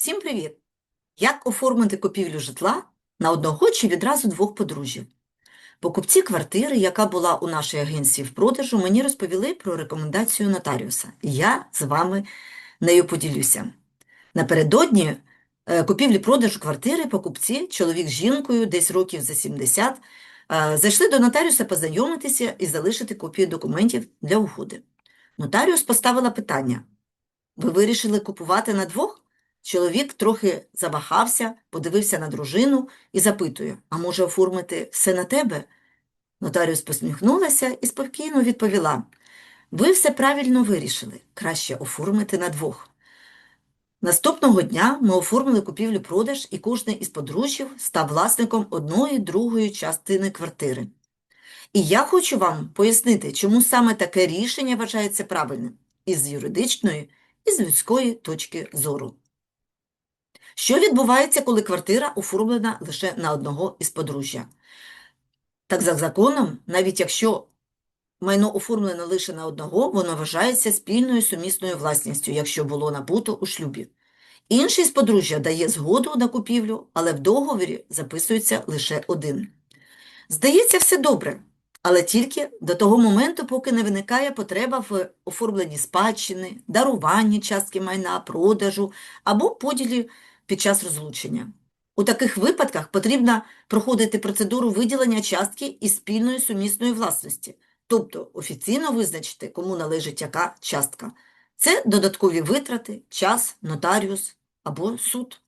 Всім привіт! Як оформити купівлю житла на одного чи відразу двох подружжів? Покупці квартири, яка була у нашій агенції в продажу, мені розповіли про рекомендацію нотаріуса. Я з вами нею поділюся. Напередодні е, купівлі-продажу квартири покупці, чоловік з жінкою, десь років за 70, е, зайшли до нотаріуса познайомитися і залишити копію документів для угоди. Нотаріус поставила питання: ви вирішили купувати на двох? Чоловік трохи завахався, подивився на дружину і запитує: А може оформити все на тебе? Нотаріус посміхнулася і спокійно відповіла: Ви все правильно вирішили, краще оформити на двох. Наступного дня ми оформили купівлю-продаж, і кожен із подружжів став власником одної другої частини квартири. І я хочу вам пояснити, чому саме таке рішення вважається правильним із юридичної, і з людської точки зору. Що відбувається, коли квартира оформлена лише на одного із подружжя? Так за законом, навіть якщо майно оформлено лише на одного, воно вважається спільною сумісною власністю, якщо було набуто у шлюбі. Інший з подружжя дає згоду на купівлю, але в договорі записується лише один. Здається, все добре, але тільки до того моменту, поки не виникає потреба в оформленні спадщини, даруванні частки майна, продажу або поділі під час розлучення. У таких випадках потрібно проходити процедуру виділення частки із спільної сумісної власності, тобто офіційно визначити, кому належить яка частка. Це додаткові витрати, час, нотаріус або суд.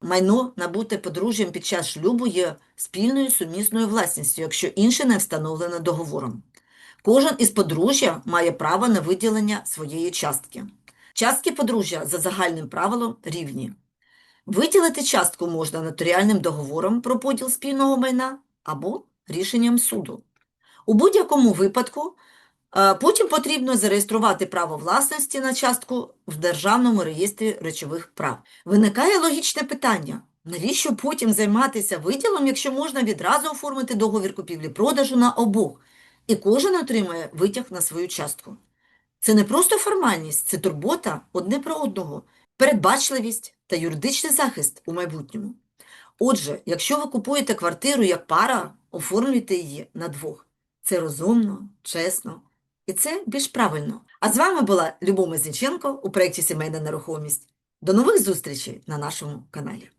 Майно, набуте подружжям під час шлюбу, є спільною сумісною власністю, якщо інше не встановлено договором. Кожен із подружжя має право на виділення своєї частки. Частки подружжя за загальним правилом рівні. Виділити частку можна нотаріальним договором про поділ спільного майна або рішенням суду. У будь-якому випадку е, потім потрібно зареєструвати право власності на частку в Державному реєстрі речових прав. Виникає логічне питання, навіщо потім займатися виділом, якщо можна відразу оформити договір купівлі-продажу на обох, і кожен отримає витяг на свою частку. Це не просто формальність, це турбота одне про одного, передбачливість та юридичний захист у майбутньому. Отже, якщо ви купуєте квартиру як пара, оформлюйте її на двох. Це розумно, чесно і це більш правильно. А з вами була Любов Мезінченко у проєкті Сімейна нерухомість. До нових зустрічей на нашому каналі.